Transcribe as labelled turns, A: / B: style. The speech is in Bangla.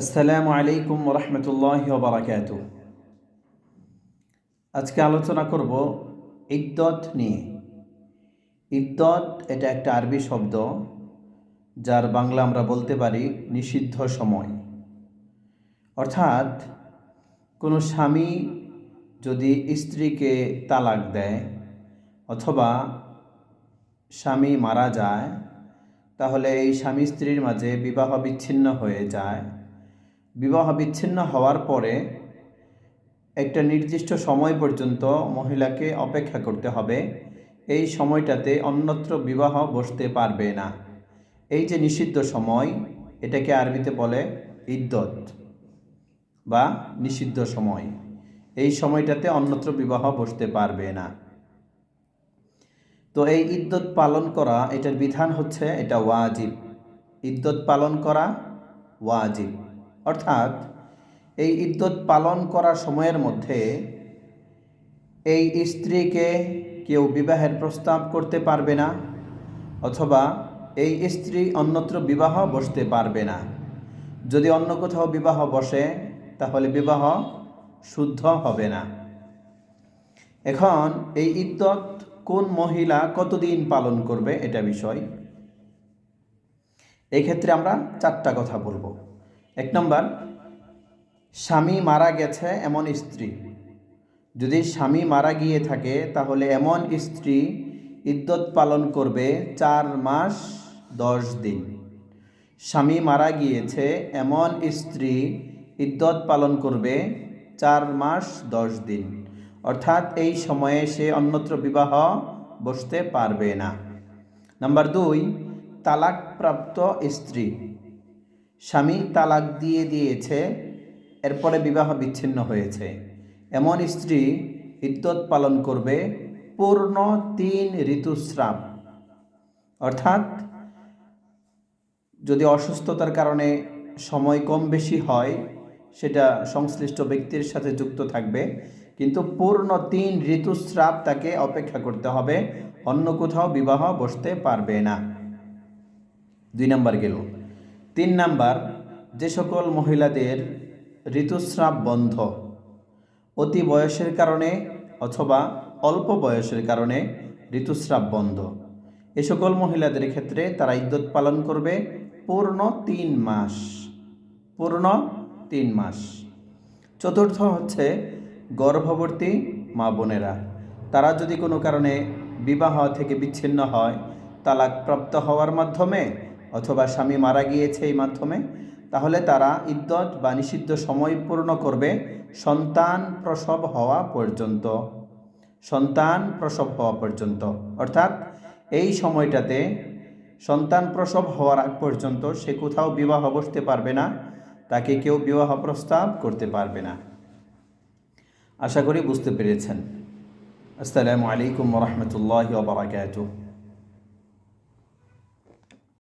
A: আসসালামু আলাইকুম রহমতুল্লাহ বারাকাত আজকে আলোচনা করব ইদ্দত নিয়ে। ইদ্দত এটা একটা আরবি শব্দ যার বাংলা আমরা বলতে পারি নিষিদ্ধ সময়। অর্থাৎ কোনো স্বামী যদি স্ত্রীকে তালাক দেয় অথবা স্বামী মারা যায়, তাহলে এই স্বামী স্ত্রীর মাঝে বিবাহ বিচ্ছিন্ন হয়ে যায়। বিবাহ বিচ্ছিন্ন হওয়ার পরে একটা নির্দিষ্ট সময় পর্যন্ত মহিলাকে অপেক্ষা করতে হবে। এই সময়টাতে অন্যত্র বিবাহ বসতে পারবে না। এই যে নিষিদ্ধ সময়, এটাকে আরবিতে বলে ইদ্যত বা নিষিদ্ধ সময়। এই সময়টাতে অন্যত্র বিবাহ বসতে পারবে না। তো এই ইদ্যত পালন করা, এটার বিধান হচ্ছে এটা ওয়াজিব। ইদ্যত পালন করা ওয়াজিব। অর্থাৎ এই ইদ্যত পালন করার সময়ের মধ্যে এই স্ত্রীকে কেউ বিবাহের প্রস্তাব করতে পারবে না, অথবা এই স্ত্রী অন্যত্র বিবাহ বসতে পারবে না। যদি অন্য কোথাও বিবাহ বসে, তাহলে বিবাহ শুদ্ধ হবে না। এখন এই ইদ্যত কোন মহিলা কতদিন পালন করবে এটা বিষয়। এক্ষেত্রে আমরা চারটা কথা বলব। এক নম্বর, স্বামী মারা গেছে এমন স্ত্রী। যদি স্বামী মারা গিয়ে থাকে, তাহলে এমন স্ত্রী ইদ্যত পালন করবে চার মাস দশ দিন। স্বামী মারা গিয়েছে এমন স্ত্রী ইদ্যত পালন করবে চার মাস দশ দিন। অর্থাৎ এই সময়ে সে অন্যত্র বিবাহ বসতে পারবে না। নাম্বার দুই, তালাকপ্রাপ্ত স্ত্রী। স্বামী তালাক দিয়ে দিয়েছে, এরপরে বিবাহ বিচ্ছিন্ন হয়েছে। এমন স্ত্রী ইদ্যত পালন করবে পূর্ণ তিন ঋতুস্রাব। অর্থাৎ যদি অসুস্থতার কারণে সময় কম বেশি হয়, সেটা সংশ্লিষ্ট ব্যক্তির সাথে যুক্ত থাকবে। কিন্তু পূর্ণ তিন ঋতুস্রাব তাকে অপেক্ষা করতে হবে, অন্য কোথাও বিবাহ বসতে পারবে না। দুই নম্বর গেল। তিন নাম্বার, যে সকল মহিলাদের ঋতুস্রাব বন্ধ, অতি বয়সের কারণে অথবা অল্প বয়সের কারণে ঋতুস্রাব বন্ধ। এ সকল মহিলাদের ক্ষেত্রে তারা ইদ্যত পালন করবে পূর্ণ তিন মাস, পূর্ণ তিন মাস। চতুর্থ হচ্ছে গর্ভবতী মা বোনেরা। তারা যদি কোনো কারণে বিবাহ থেকে বিচ্ছিন্ন হয় তালাক প্রাপ্ত হওয়ার মাধ্যমে অথবা স্বামী মারা গিয়েছে এই মাধ্যমে, তাহলে তারা ইদ্যত বা নিষিদ্ধ সময় পূর্ণ করবে সন্তান প্রসব হওয়া পর্যন্ত। সন্তান প্রসব হওয়া পর্যন্ত। অর্থাৎ এই সময়টাতে সন্তান প্রসব হওয়ার আগ পর্যন্ত সে কোথাও বিবাহ বসতে পারবে না, তাকে কেউ বিবাহ প্রস্তাব করতে পারবে না। আশা করি বুঝতে পেরেছেন। আসসালামু আলাইকুম রহমতুল্লাহ বারাকাতুহ।